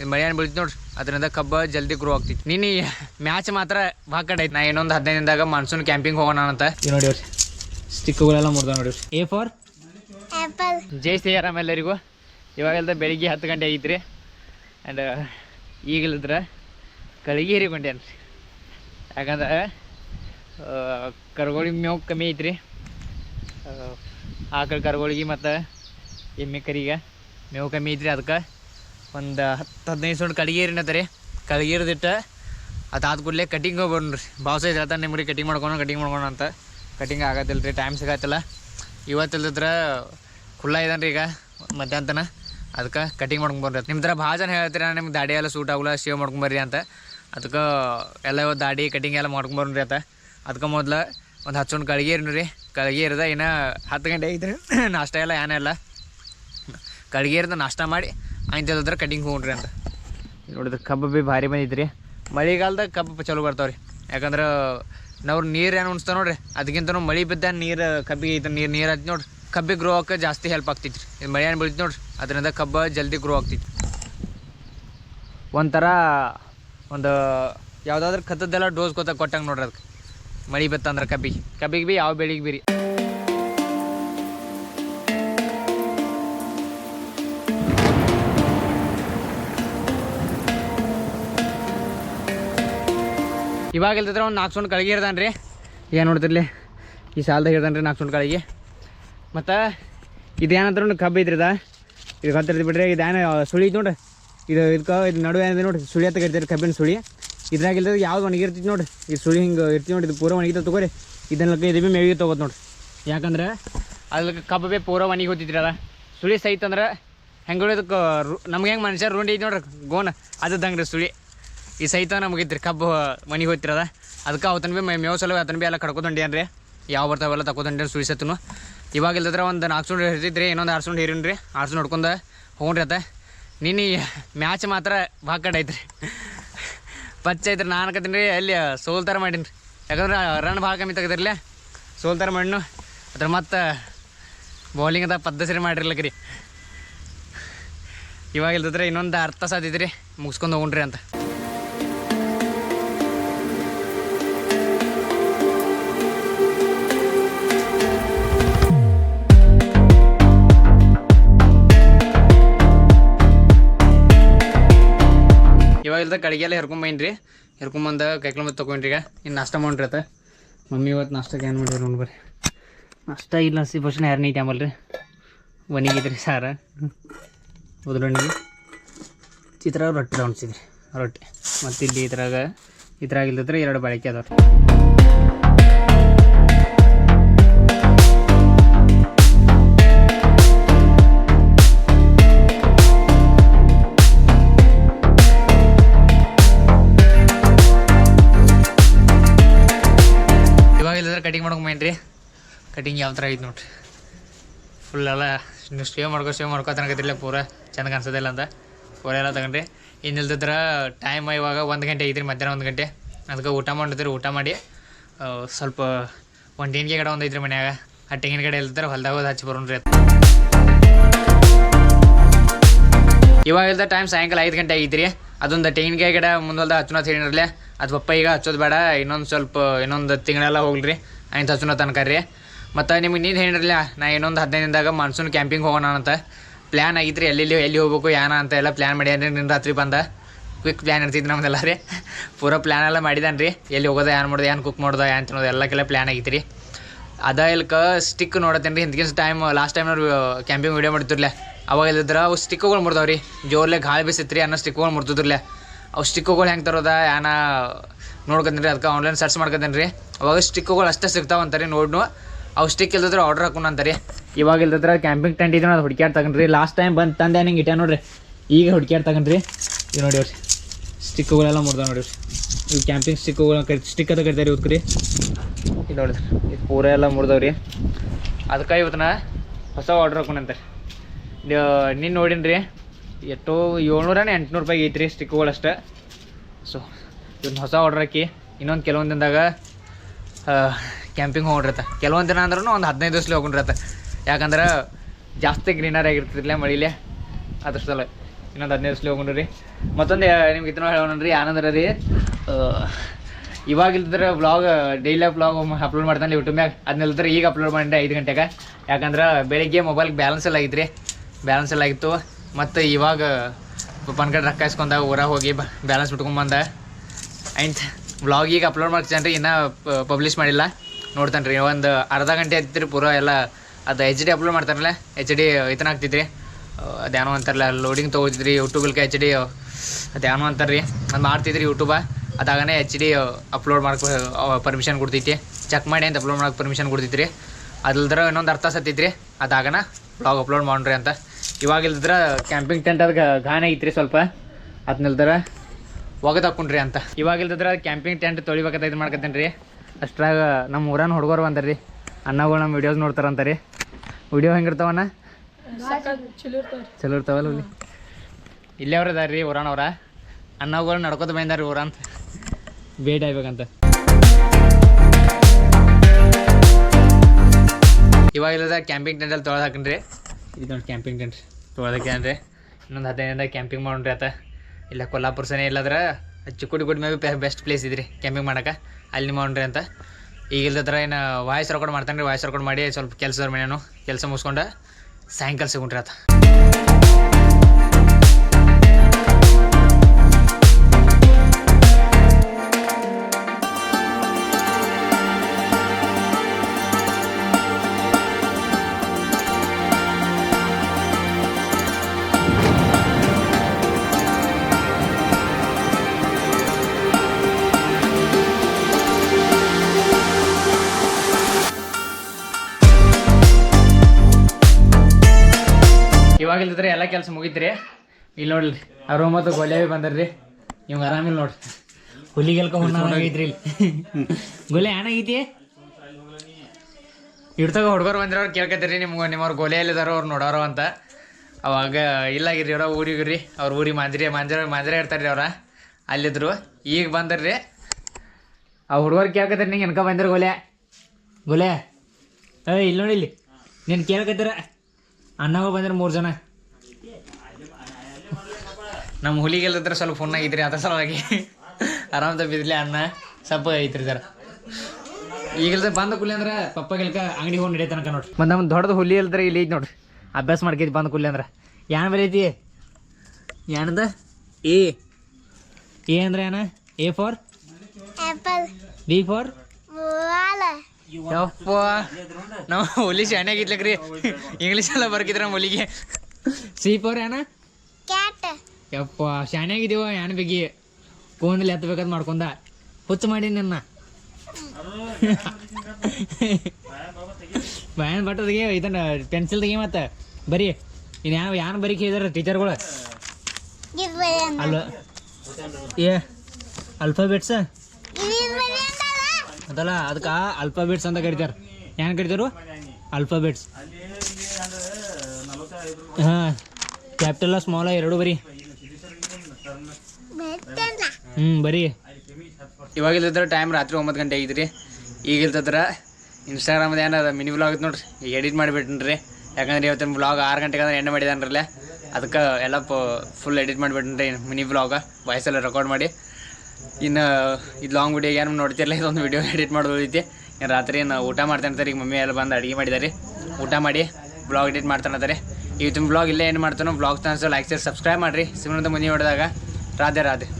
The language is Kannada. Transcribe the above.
ಇದು ಮಳೆ ಏನು ಬೀಳ್ತಿ ನೋಡ್ರಿ. ಅದರಿಂದ ಕಬ್ಬ ಜಲ್ದಿ ಗ್ರೋ ಆಗ್ತಿತ್ತು. ನೀನು ಮ್ಯಾಚ್ ಮಾತ್ರ ಭಾಳ ಕಡೆ ಐತಿ. ನಾ ಇನ್ನೊಂದು ಹದಿನೈದು ದಿನದಾಗ ಮಾನ್ಸೂನ್ ಕ್ಯಾಂಪಿಂಗ್ ಹೋಗೋಣ ಅಂತ. ನೋಡಿವ್ರಿ ನೋಡಿ ಸ್ಟಿಕ್ಗಳೆಲ್ಲ ಮುರ್ದ ನೋಡಿ ಎ ಫಾರ್? ಆಪಲ್ ಜೈ ಶ್ರೀರಾಮ್ ಎಲ್ಲರಿಗೂ. ಇವಾಗೆಲ್ದ ಬೆಳಿಗ್ಗೆ ಹತ್ತು ಗಂಟೆ ಆಗೈತ್ರಿ. ಆ್ಯಂಡ್ ಈಗಲಿದ್ರೆ ಕಳಿಗೆ ಕೊಂಡೇನು ರೀ ಯಾಕಂದ್ರೆ ಕರ್ಗೋಳಿ ಮೇವು ಕಮ್ಮಿ ಐತ್ರಿ. ಆಕಳ ಕರ್ಗೋಳಿಗೆ ಮತ್ತು ಎಮ್ಮೆ ಕರಿಗೆ ಮೇವು ಕಮ್ಮಿ ಐತ್ರಿ ಅದಕ್ಕೆ ಒಂದು ಹತ್ತು ಹದಿನೈದು ಸೊಂಡು ಕಳಗೇರಿನ ರೀ ಅದು ಅದಾದ ಕೂಡಲೇ ಕಟಿಂಗ್ ಹೋಗ್ಬೋದ್ರಿ. ಭಾವ ಸಹ ಇದ್ರೆ ನಿಮ್ಗೆ ಕಟಿಂಗ್ ಮಾಡ್ಕೊಂಡು ಕಟಿಂಗ್ ಮಾಡ್ಕೊಂಡು ಅಂತ. ಕಟಿಂಗ್ ಆಗತ್ತಿಲ್ಲ ರೀ ಟೈಮ್ ಸಿಗತ್ತಿಲ್ಲ ಇವತ್ತಿಲ್ಲದ್ರ ಖುಲ್ಲ ಇದಾನೆ ರೀ ಈಗ ಮಧ್ಯಾಹ್ನ ಅದಕ್ಕೆ ಕಟಿಂಗ್ ಮಾಡ್ಕೊಂಬರ್ರಿ ನಿಮ್ಮ ಥರ ಭಾಳ ಜನ ಹೇಳ್ತೀರ, ನಿಮ್ಗೆ ದಾಡಿ ಎಲ್ಲ ಸೂಟ್ ಆಗಲ್ಲ ಶೇವ್ ಮಾಡ್ಕೊಂಬರ್ರಿ ಅಂತ. ಅದಕ್ಕೆ ಎಲ್ಲ ಇವತ್ತು ದಾಡಿ ಕಟಿಂಗ್ ಎಲ್ಲ ಮಾಡ್ಕೊಂಬರ್ರಿ ಅಂತ. ಅದಕ್ಕೆ ಮೊದಲು ಒಂದು ಹತ್ತು ಸೊಂಡು ಇರ್ನಿ ರೀ. ಕಳ್ಗೆ ಇರದ ಇನ್ನು ಹತ್ತು ಗಂಟೆ ಐತ್ರಿ. ನಾಷ್ಟ ಎಲ್ಲ ಏನಿಲ್ಲ ಕಳ್ಗೆ ಇರ್ದ ನಾಷ್ಟ ಮಾಡಿ ಆಯ್ತು ಕಟಿಂಗ್ ಹೋಗ್ರಿ ಅಂತ. ನೋಡಿದ್ರೆ ಕಬ್ಬು ಭೀ ಭಾರಿ ಬಂದಿದ್ರಿ ಮಳೆಗಾಲದಾಗ ಕಬ್ಬು ಚಲೋ ಬರ್ತಾವ್ರಿ. ರೀ ಯಾಕಂದ್ರೆ ನಾವು ನೀರು ಏನು ಉಣಿಸ್ತಾವ ನೋಡ್ರಿ ಅದಕ್ಕಿಂತ ಮಳೆ ಬಿದ್ದ ನೀರು ಕಬ್ಬಿಗೆ ಐತೆ ನೀರು ನೀರು ಆಯ್ತು ನೋಡ್ರಿ. ಕಬ್ಬಿಗೆ ಗ್ರೋ ಆಗೋಕೆ ಜಾಸ್ತಿ ಹೆಲ್ಪ್ ಆಗ್ತೈತಿ ರೀ ಇದು ಮಳೆ ಏನು ಬೀಳ್ತಿ ನೋಡ್ರಿ ಅದರಿಂದ ಕಬ್ಬು ಜಲ್ದಿ ಗ್ರೋ ಆಗ್ತೈತಿ ಒಂಥರ ಒಂದು ಯಾವುದಾದ್ರೂ ಕತ್ತದ್ದೆಲ್ಲ ಡೋಸ್ ಗೊತ್ತಾಗ ಕೊಟ್ಟಂಗೆ ನೋಡ್ರಿ ಅದಕ್ಕೆ ಮಳೆ ಬಿತ್ತಂದ್ರೆ ಕಬ್ಬಿಗೆ. ಕಬ್ಬಿಗೆ ಭೀ ಯಾವ ಬೆಳಿಗ್ಗೆ ಬೀ ಇವಾಗ ಇಲ್ದಿದ್ರೆ ಒಂದು ನಾಲ್ಕು ಸೊಂಡು ಕಳಿಗೆ ಇರ್ದಾನೆ ರೀ ಏನು ನೋಡ್ತಿರ್ಲಿ, ಈ ಸಾಲದಾಗ ಇರ್ದಾನೆ ರೀ ನಾಲ್ಕು ಸೊಂಡು ಕಳಿಗೆ. ಮತ್ತು ಇದೇನಂದ್ರೆ ಕಬ್ಬು ಇದ್ರದ ಇದ? ಗೊತ್ತಿರ್ತಿ ಬಿಡ್ರಿ, ಇದೇನು ಸುಳಿ ನೋಡಿ. ಇದು ಇದಕ್ಕೆ ಇದು ನಡುವೆ ಏನಿದೆ ನೋಡಿ, ಸುಳಿ ಅಂತ ಕರಿತೀರಿ ಕಬ್ಬಿನ ಸುಳಿ. ಇದ್ರಾಗ ಇಲ್ದ್ರೆ ಯಾವ್ದು ಒಣಗಿರ್ತೈತಿ ನೋಡ್ರಿ ಈ ಸುಳಿ ಹಿಂಗೆ ಇರ್ತಿ ನೋಡಿ, ಇದು ಪೂರ ಒಣಗಿತ ತಗೋರಿ. ಇದನ್ನ ಇದು ಭೀ ಮೇವಿಗೆ ತೊಗೋದು ನೋಡ್ರಿ ಯಾಕಂದ್ರೆ ಅದಕ್ಕೆ ಕಬ್ಬು ಭೀ ಪೂರ ಒಣಗಿ ಹೋಗ್ತಿದ್ರಿ ಅದ. ಸುಳಿ ಸಹಿತ ಅಂದ್ರೆ ಹೆಂಗೆ ಇದಕ್ಕೆ ನಮ್ಗೆ ಹೆಂಗೆ ಮನುಷ್ಯ ರೂಂಡಿ ಐತಿ ನೋಡ್ರಿ, ಗೋನ. ರೀ ಸುಳಿ. ಈ ಸಹಿತ ನಮಗಿತ್ರಿ ಕಬ್ಬು ಮನೆಗೆ ಹೋಗ್ತಿರದ? ಅದಕ್ಕೆ ಅವತನ ಭೀ ಮೇವು ಸಲ ಆತನ ಭೀ ಎಲ್ಲ ಕಡ್ಕೊತೊಂಡಿ ರೀ ಯಾವ ಬರ್ತಾವೆಲ್ಲ ತಗೋತೊಂಡಿ ಸುಳಿಸತ್ತನು ಇವಾಗ ಇಲ್ದಿದ್ರೆ ಒಂದು ನಾಲ್ಕು ಸುಂಡು ಹಿಡಿದ್ರಿ ಇನ್ನೊಂದು ಆರು ಸುಂಡು ಹಿರಿನ್ರಿ. ಆರು ಸುಂಡು ಹೊಡ್ಕೊಂಡು ಹೋಗ್ರಿ ಅತ್ತ. ನೀನು ಮ್ಯಾಚ್ ಮಾತ್ರ ಭಾಳ ಕಡೆ ಐತ್ರಿ. ಪಚ್ಚ ಐತ್ರಿ, ನಾನು ಕತ್ತೀನಿ ರೀ, ಅಲ್ಲಿ ಸೋಲ್ತಾರ ಮಾಡೀನಿ ಯಾಕಂದ್ರೆ ರನ್ ಭಾಳ ಕಮ್ಮಿ ತೆಗೆದಿರ್ಲಿ. ಸೋಲ್ತಾರ ಮಣ್ಣು ಅದ್ರ ಮತ್ತು ಬೌಲಿಂಗ್ ಅದ ಪದ್ಧತಿ ಮಾಡಿರಲ್ಲ ರೀ. ಇವಾಗ ಇಲ್ದಿದ್ರೆ ಇನ್ನೊಂದು ಅರ್ಥ ಸಾಧ್ಯತೆ ಮುಗಿಸ್ಕೊಂಡು ಹೋಗ್ರಿ ಅಂತ. ಇವಾಗ ಇಲ್ದ ಕಡೆಗೆಲ್ಲ ಹೆರ್ಕೊಂಬೈನ್ರಿ ಹೆರ್ಕೊಂಬಂದ ಮತ್ತೆ ತೊಗೊಂಡ್ರಿ ಈಗ. ಇನ್ನು ನಾಷ್ಟ ಮಾಡ್ರಿ ಮಮ್ಮಿ ಇವತ್ತು ನಾಷ್ಟಕ್ಕೆ ಏನು ಮಾಡಿರಿ ನೋಡಿ ಬರ್ರಿ. ನಾಷ್ಟ ಇಲ್ಲ ಸಿ ಫಸ್ಟ್ ಎರಡನೇ ಐತಿ ಆಮಲ್ರಿ ಒಣಗಿದ್ರಿ ಸಾರ. ಉದ್ರಣಿಗೆ. ಚಿತ್ರ ರೊಟ್ಟಿ ತಗೊಂಡ್ಸಿದ್ರಿ ರೊಟ್ಟಿ. ಮತ್ತು ಇಲ್ಲಿ ಇದ್ರಾಗ ಇದ್ರಾಗ ಇಲ್ದಿದ್ರೆ ಎರಡು ಬಳಕೆ ಅದಾವ ಮಾಡ್ಕೊಂಬೈನ್ರಿ ಕಟಿಂಗ್ ಯಾವ ಥರ ಐತೆ ನೋಡ್ರಿ? ಫುಲ್ ಎಲ್ಲ ನೀವು ಶೇವ್ ಮಾಡ್ಕೊ ಶೇವ್ ಮಾಡ್ಕೊ ತನಕತ್ತಿರಲಿಲ್ಲ ಪೂರ ಚಂದ ಕಾಣಿಸೋದಿಲ್ಲ ಅಂತ ಪೂರ ಎಲ್ಲ ತಗೊಂಡ್ರಿ. ಇನ್ನು ಇಲ್ದಿದ್ರೆ ಟೈಮ್ ಇವಾಗ ಒಂದು ಗಂಟೆ ಐತ್ರಿ, ಮಧ್ಯಾಹ್ನ ಒಂದು ಗಂಟೆ. ಅದಕ್ಕೆ ಊಟ ಮಾಡಿದ್ರಿ ಊಟ ಮಾಡಿ ಸ್ವಲ್ಪ ಒಂದು ಟೆನ್ಗೆ ಗಿಡ ಒಂದು ಐತ್ರಿ ಮನ್ಯಾಗ. ಆ ತೆಂಗಿನ ಗಿಡ ಇಲ್ದಿದ್ರೆ ಹೊಲ್ದಾಗ ಹೋದ ಹಚ್ಚಿ ಬರೋಣ್ರಿ ಇವಾಗ ಇಲ್ದ ಟೈಮ್ ಸಾಯಂಕಾಲ ಐದು ಗಂಟೆ ಐತ್ರಿ. ಅದೊಂದು ತೆಂಗಿನಕಾಯಿ ಗಿಡ ಮುಂದೊಲ್ದ ಹಚ್ಚುನ ಹೇಳಿರಲೇ ಅದು ಪಪ್ಪ ಈಗ ಹಚ್ಚೋದು ಬೇಡ, ಇನ್ನೊಂದು ಸ್ವಲ್ಪ, ಇನ್ನೊಂದು ತಿಂಗಳೆಲ್ಲ ಹೋಗ್ಲಿ ಆಯ್ತು ಹಚ್ಚುನ ತನಕ ರೀ ಮತ್ತು ನಿಮಗೆ ನೀನು ಹೇಳಿರಲಿಲ್ಲ ನಾ ಇನ್ನೊಂದು ಹದಿನೈದು ದಿನದಾಗ ಮಾನ್ಸೂನ್ ಕ್ಯಾಂಪಿಂಗ್ ಹೋಗೋಣ ಅಂತ. ಪ್ಲ್ಯಾನ್ ಆಗಿತ್ತು ಎಲ್ಲಿ ಎಲ್ಲಿ ಹೋಗ್ಬೇಕು, ಯಾನ ಅಂತ ಎಲ್ಲ ಪ್ಲ್ಯಾನ್ ಮಾಡ್ಯಾನ್ರಿ ನಿನ್ನ ರಾತ್ರಿ ಬಂದ. ಕ್ವಿಕ್ ಪ್ಲ್ಯಾನ್ ಇರ್ತಿದ್ದು ನಮ್ದೆಲ್ಲ ರೀ. ಪೂರ ಪ್ಲ್ಯಾನ್ ಎಲ್ಲ ಮಾಡಿದಾನೆ ರೀ. ಎಲ್ಲಿ ಹೋಗೋದ ಏನು ಮಾಡೋದು ಏನು ಕುಕ್ ಮಾಡೋದು ಏನು ತಿನ್ನೋದು, ಎಲ್ಲಕ್ಕೆಲ್ಲ ಪ್ಲ್ಯಾನ್ ಆಗಿತ್ತು ರೀ ಅದ ಇಲ್ಕ ಸ್ಟಿಕ್ ನೋಡತ್ತೇನೆ ರೀ. ಹಿಂದಿನ ಟೈಮ್ ಲಾಸ್ಟ್ ಟೈಮ್ ನಾವು ಕ್ಯಾಂಪಿಂಗ್ ವೀಡಿಯೋ ಮಾಡ್ತಿರ್ಲೆ ಅವಾಗ ಇಲ್ಲಿದ್ರೆ ಅವು ಸ್ಟಿಕ್ಗಳು ಮುರಿದವ್ರಿ. ರೀ ಜೋರ್ಲೆ ಗಾಳಿ ಬಿಸಿತ್ತು ರೀ ಅನ್ನೋ ಸ್ಟಿಕ್ಗಳು ಮುರ್ತಿದ್ರಲೆ ಅವು ಸ್ಟಿಕ್ಗಳು ಹೆಂಗೆ ತರೋದ ಏನ ನೋಡ್ಕೊತೀನಿ ರೀ ಅದಕ್ಕೆ ಆನ್ಲೈನ್ ಸರ್ಚ್ ಮಾಡ್ಕೊತೀನಿ ರೀ ಅವಾಗ ಸ್ಟಿಕ್ಗಳು ಅಷ್ಟೇ ಸಿಗ್ತಾವ ಅಂತಾರೆ ನೋಡ್ನು. ಅವು ಸ್ಟಿಕ್ ಇಲ್ದಿದ್ರೆ ಆರ್ಡರ್ ಹಾಕೋಣ ಅಂತಾರೆ. ಇವಾಗ ಇಲ್ದಿದ್ರೆ ಕ್ಯಾಂಪಿಂಗ್ ಟೆಂಟ್ ಇದ್ರೆ ಅದು ಹುಡುಕ್ಯಾಡ್ ತಗೊಂಡ್ರಿ. ಲಾಸ್ಟ್ ಟೈಮ್ ಬಂದು ತಂದೆ ನಿಂಗೆ ಇಟ್ಟ ನೋಡ್ರಿ. ಈಗ ಹುಡುಕ್ಯಾಡ್ ತಗೊಂಡ್ರಿ. ಇದು ನೋಡಿ ಅವ್ರಿ ಸ್ಟಿಕ್ಗಳೆಲ್ಲ ಮುರ್ದಾವ ನೋಡಿ ಇವು ಕ್ಯಾಂಪಿಂಗ್ ಸ್ಟಿಕ್ಗಳು ಕರಿ ಸ್ಟಿಕ್ ಅಂತ ಕರಿತಾರೆ ಇವತ್ತು ರೀ ಇದು ನೋಡಿದ್ರಿ ಇದು ಪೂರ ಎಲ್ಲ ಮುರಿದವ್ರಿ ಅದಕ್ಕೆ ಇವತ್ತು ನಾ ಹೊಸ ಆರ್ಡ್ರ್ ಹಾಕೊಂಡಂತಾರೆ ನೀನು ನೋಡಿನ್ರಿ. ಎಷ್ಟೋ ಏಳ್ನೂರನೇ ಎಂಟುನೂರು ರೂಪಾಯಿ ಐತ್ರಿ ಸ್ಟಿಕ್ಗಳು ಅಷ್ಟೇ. ಸೊ ಇದನ್ನ ಹೊಸ ಆರ್ಡ್ರ್ ಹಾಕಿ, ಇನ್ನೊಂದು ಕೆಲವೊಂದು ದಿನದಾಗ ಕ್ಯಾಂಪಿಂಗ್ ಹೋಗ್ರತ ಕೆಲವೊಂದು ದಿನ ಅಂದ್ರೂ ಒಂದು ಹದಿನೈದು ದಿವಸ ಹೋಗ್ರಿರತ್ತೆ ಯಾಕಂದ್ರೆ ಜಾಸ್ತಿ ಗ್ರೀನರಿ ಆಗಿರ್ತಿರ್ಲಿಲ್ಲ ಮಳಿಲೆ ಅದ್ರ ಸಲ ಇನ್ನೊಂದು ಹದಿನೈದು ದಿವ್ಸಲಿ ಹೋಗೋಣ ರೀ ಮತ್ತೊಂದು ನಿಮ್ಗೆ ಇದನ್ನ ಹೇಳೋಣ ರೀ ಆನಂದ್ರ ರೀ ಇವಾಗ ಇಲ್ದ್ರೆ ವ್ಲಾಗ್ ಡೈಲಿ ಬ್ಲಾಗ್ ಅಪ್ಲೋಡ್ ಮಾಡ್ತಾನೆ ಯೂಟ್ಯೂಬ್ನಾಗ ಅದನ್ನೆಲ್ದ್ರೆ ಈಗ ಅಪ್ಲೋಡ್ ಮಾಡಿದೆ ಐದು ಗಂಟೆಗೆ. ಯಾಕಂದ್ರೆ ಬೆಳಿಗ್ಗೆ ಮೊಬೈಲ್ಗೆ ಬ್ಯಾಲೆನ್ಸ್ ಎಲ್ಲ ಆಗಿತ್ತು ಬ್ಯಾಲೆನ್ಸ್ ಎಲ್ಲ ಆಗಿತ್ತು. ಮತ್ತು ಇವಾಗ ಪಪ್ಪನ ಕಡೆ ರೊಕ್ಕ ಇಸ್ಕೊಂಡಾಗ ಊರಾಗ ಹೋಗಿ ಬ್ಯಾಲೆನ್ಸ್ ಬಿಟ್ಕೊಂಬಂದ ಆಯ್ತು. ವ್ಲಾಗ್ ಈಗ ಅಪ್ಲೋಡ್ ಮಾಡ್ತೇನೆ ರೀ ಇನ್ನೂ ಪಬ್ಲಿಷ್ ಮಾಡಿಲ್ಲ. ನೋಡ್ತಾನೆ ರೀ ಒಂದು ಅರ್ಧ ಗಂಟೆ ಆಗ್ತಿತ್ತು ಪೂರಾ ಎಲ್ಲ ಅದು ಎಚ್ ಡಿ ಅಪ್ಲೋಡ್ ಮಾಡ್ತಾರಲ್ಲ ಎಚ್ ಡಿ ಇದನ್ನ ಆಗ್ತಿದ್ರಿ. ಅದೇನೋ ಅಂತಾರಲ್ಲ ಲೋಡಿಂಗ್ ತೊಗೋತಿದ್ರಿ ಯೂಟ್ಯೂಬಲ್ಕೆ ಎಚ್ ಡಿ ಅದೇನೋ ಅಂತಾರೆ ರೀ ಅದು ಮಾಡ್ತಿದ್ರಿ ಯೂಟ್ಯೂಬ ಅದಾಗನೇ ಎಚ್ ಡಿ ಅಪ್ಲೋಡ್ ಮಾಡಕ್ಕೆ ಪರ್ಮಿಷನ್ ಕೊಡ್ತೈತಿ. ಚೆಕ್ ಮಾಡಿ ಅಂತ ಅಪ್ಲೋಡ್ ಮಾಡಕ್ಕೆ ಪರ್ಮಿಷನ್ ಕೊಡ್ತೈತ್ರಿ. ಅದಲ್ದ್ರ ಇನ್ನೊಂದು ಅರ್ಥ ಸತ್ತಿದ್ರಿ ಅದಾಗನ ಬ್ಲಾಗ್ ಅಪ್ಲೋಡ್ ಮಾಡ್ರಿ ಅಂತ. ಇವಾಗ ಇಲ್ದಿದ್ರೆ ಕ್ಯಾಂಪಿಂಗ್ ಟೆಂಟ್ ಅದು ಗಾನೆ ಐತ್ರಿ ಸ್ವಲ್ಪ. ಅದನ್ನಿಲ್ದ್ರ ಒಗದು ಹಾಕೊಂಡ್ರಿ ಅಂತ. ಇವಾಗ ಇಲ್ದಿದ್ರೆ ಕ್ಯಾಂಪಿಂಗ್ ಟೆಂಟ್ ತೊಳಿಬೇಕಂತ ಇದು ಮಾಡ್ಕತ್ತೇನೆ ರೀ. ಅಷ್ಟ್ರಾಗ ನಮ್ಮ ಊರನ್ನ ಹುಡುಗರು ಬಂದಾರ ರೀ ಅಣ್ಣಗಳು ನಮ್ಮ ವಿಡಿಯೋಸ್ ನೋಡ್ತಾರಂತ ರೀ ವಿಡಿಯೋ ಹೆಂಗಿರ್ತಾವಣ್ಣ ಚಲೋ ಇರ್ತಾವಲ್ಲ ಇಲ್ಲಿ ಅವ್ರು ಅದಾರ ರೀ ಊರನವ್ರ ಅಣ್ಣಗಳು ನಡ್ಕೋತ ಬಂದಾರ ರೀ ಊರಂತ ಭೇಟಿ ಆಗ್ಬೇಕಂತ ಇವಾಗ ಇಲ್ಲದ ಕ್ಯಾಂಪಿಂಗ್ ಟೆಂಟಲ್ಲಿ ತೊಳೆದು ಹಾಕಣ್ರಿ ಇದು ನೋಡಿ ಕ್ಯಾಂಪಿಂಗ್ ಟೆಂಟ್ ತೊಳೆದಕ್ಕೆ ಇನ್ನೊಂದು ಹದಿನೈದು ಕ್ಯಾಂಪಿಂಗ್ ಮಾಡೋಣ್ರಿ ಆತ. ಇಲ್ಲ ಕೊಲ್ಲಾಪುರ ಸನೇ ಇಲ್ಲದ್ರೆ Chikodi good be best place ಇದ್ರಿ ಕ್ಯಾಂಪಿಂಗ್ ಮಾಡಕ್ಕೆ. ಅಲ್ಲಿ ಮಾಡೋಣ್ರಿ ಅಂತ. ಈಗ ಹತ್ರ ಏನು ವಾಯ್ಸ್ ರೆಕಾರ್ಡ್ ಮಾಡ್ತಾನೆ ರೀ ವಾಯ್ಸ್ ರೆಕಾರ್ಡ್ ಮಾಡಿ ಸ್ವಲ್ಪ ಕೆಲಸದ ಮನೇನು ಕೆಲಸ ಮುಗಿಸ್ಕೊಂಡು ಸಾಯಂಕಾಲ ಸಿಗುಣ್ರಿ ಆತ. ಇವಾಗ ಇಲ್ದಿದ್ರೆ ಎಲ್ಲ ಕೆಲಸ ಮುಗಿತ್ರಿ. ಇಲ್ಲಿ ನೋಡ್ರಿ ಅವ್ರ ಮತ್ತು ಗೊಲೆ ಬಂದರ್ರಿ. ಇವಂಗ ಆರಾಮಿಲ್ಲ ನೋಡ್ರಿ. ಹುಲಿ ಆಗೈತ್ರಿ ಇಲ್ಲಿ. ಗೊಲೆ ಏನಾಗೈತಿ ಇಡ್ತಾಗ ಹುಡುಗರು ಬಂದಿರೋರು ಕೇಳ್ಕತ್ತೀರಿ ನಿಮ್ಗೆ, ನಿಮ್ಮವ್ರು ಗೋಲೆ ಎಲ್ಲಿದಾರೋ ಅವ್ರು ನೋಡೋರು ಅಂತ. ಅವಾಗ ಇಲ್ಲಾಗಿರ್ರಿ ಅವ್ರ ಊರಿಗ್ರಿ ಅವ್ರ ಊರಿಗೆ ಮಾಂಜ್ರಿ, ಮಾಂಜರ ಮಾಂಜರ ಇರ್ತಾರ್ರಿ ಅವ್ರ. ಅಲ್ಲಿದ್ರು. ಈಗ ಬಂದರ್ರಿ. ಆ ಹುಡುಗರು ಕೇಳ್ಕತ್ತೀರಿ ನಿಂಗೆ ಎನ್ಕ ಬಂದಿರ ಗೊಲೆ ಗೊಲೆ ಏ ಇಲ್ಲಿ ನೋಡಿ ಇಲ್ಲಿ. ನೀನು ಕೇಳ್ಕತ್ತೀರ? ಅಣ್ಣಗಳು ಬಂದ್ರೆ ಮೂರು ಜನ. ನಮ್ಮ ಹುಲಿಗೆಲ್ಲದ್ರ ಸ್ವಲ್ಪ ಫೋನ್ ಆಗಿದ್ರಿ ಅದ್ರ ಸಲುವಾಗಿ ಆರಾಮದ ತಪ್ಪಿದ್ಲಿ ಅನ್ನ ಸಪ್ಪ ಐತ್ರಿ ಸರ್ ಈಗಲ್ದ ಬಂದ ಕುಲಿ ಅಂದ್ರೆ ಪಪ್ಪ ಗೆಲ್ಕ ಅಂಗಡಿ ಹೋಗಿ ನಡೆಯ ತನಕ ನೋಡ್ರಿ. ಮತ್ತೆ ನಮ್ಮ ದೊಡ್ಡದು ಹುಲಿ ಇಲ್ದ್ರೆ ಇಲ್ಲಿ ಐತಿ ನೋಡ್ರಿ. ಅಭ್ಯಾಸ ಮಾಡ್ಕೈತಿ ಬಂದ ಕುಲಿ ಅಂದ್ರೆ. ಯಾನ್ ಬರೀತಿ ಯಾಣದ ಎ. ಎ ಅಂದ್ರೆ ಏನ ಎ ಫಾರ್? B for? ಯಪ್ಪ ನಾವು ಹುಲಿ ಶಾನ್ಯಾಗಿದ್ಲಕ್ರಿ ಇಂಗ್ಲೀಷ್ ಎಲ್ಲ ಬರ್ಕಿದ್ರ ನಮ್ಮ ಹುಲಿಗೆ. ಸಿ ಫಾರ್ ಏನ ಯಪ್ಪ ಶಾನ್ಯಾಗಿದೀವ ಯಾನ್ ಬಿಗಿ? ಕೂದಲು ಎತ್ತಬೇಕಂತ ಮಾಡ್ಕೊಂಡ. ಹುಚ್ಚ ಮಾಡಿ ನಿನ್ನ. ಬ್ಯಾನ್ ಬಟ್ಟದಿಗೆ ಇದನ್ನ ಪೆನ್ಸಿಲ್ ತೆಗಿ ಮತ್ತೆ. ಬರೀ, ಇನ್ ಯಾವ ಯಾನ್ ಬರೀ ಕೇಳಿದಾರ ಟೀಚರ್ಗಳು ಅಲ್ಲ ಏ ಅಲ್ಫಾಬೆಟ್ಸ್ ಅಂದಲ್ಲ, ಅದಕ್ಕೆ ಅಲ್ಫಾಬೆಟ್ಸ್ ಅಂತ ಕರಿತಾರೆ. ಏನು ಕರಿತಾರು? ಅಲ್ಫಾಬೆಟ್ಸ್ ಹಾಂ ಕ್ಯಾಪಿಟಲ್ ಸ್ಮಾಲ ಎರಡು ಬರೀ. ಹ್ಞೂ ಬರಿ. ಇವಾಗ ಇಲ್ದಿದ್ರೆ ಟೈಮ್ ರಾತ್ರಿ ಒಂಬತ್ತು ಗಂಟೆ ಆಗಿದ್ರಿ ಈಗ ಇಲ್ತದ್ರ ಇನ್ಸ್ಟಾಗ್ರಾಮ್ದು ಏನಾರ ಮಿನಿ ವ್ಲಾಗ್ ಐತೆ ನೋಡ್ರಿ. ಎಡಿಟ್ ಮಾಡಿಬಿಟ್ಟಿನ್ರಿ ಯಾಕಂದ್ರೆ ಇವತ್ತಿನ ವ್ಲಾಗ್ ಆರು ಗಂಟೆಗೆ ಅಂದ್ರೆ ಎಣ್ಣೆ ಮಾಡಿದಾನ್ರಲ್ಲ. ಅದಕ್ಕೆ ಎಲ್ಲ ಫುಲ್ ಎಡಿಟ್ ಮಾಡಿಬಿಟ್ಟಿನ್ರಿ ಮಿನಿ ವ್ಲಾಗ ವಾಯ್ಸ್ ಎಲ್ಲ ರೆಕಾರ್ಡ್ ಮಾಡಿ. ಇನ್ನು ಇದು ಲಾಂಗ್ ವಿಡಿಯೋ ಏನು ನೋಡ್ತಿರಲ್ಲ ಇದೊಂದು ವಿಡಿಯೋ ಎಡಿಟ್ ಮಾಡೋದು ಐತಿ ಇನ್ನು ರಾತ್ರಿ ಏನು ಊಟ ಮಾಡ್ತಾನೆ ಈಗ ಮಮ್ಮಿ ಎಲ್ಲ ಬಂದು ಅಡುಗೆ ಮಾಡಿದಾರೆ. ಊಟ ಮಾಡಿ ಬ್ಲಾಗ್ ಎಡಿಟ್ ಮಾಡ್ತಾನಂತಾರೆ ಇವತ್ತಿನ ಬ್ಲಾಗ್ ಇಲ್ಲೇ ಏನು ಮಾಡ್ತಾನೋ. ಬ್ಲಾಗ್ ತಾನ ಲೈಕ್ ಸಬ್ಸ್ಕ್ರೈಬ್ ಮಾಡಿರಿ. ಸಿಮ್ಮಂತ ಮನೆ ಹೊಡೆದಾಗ. ರಾಧೆ ರಾಧೆ.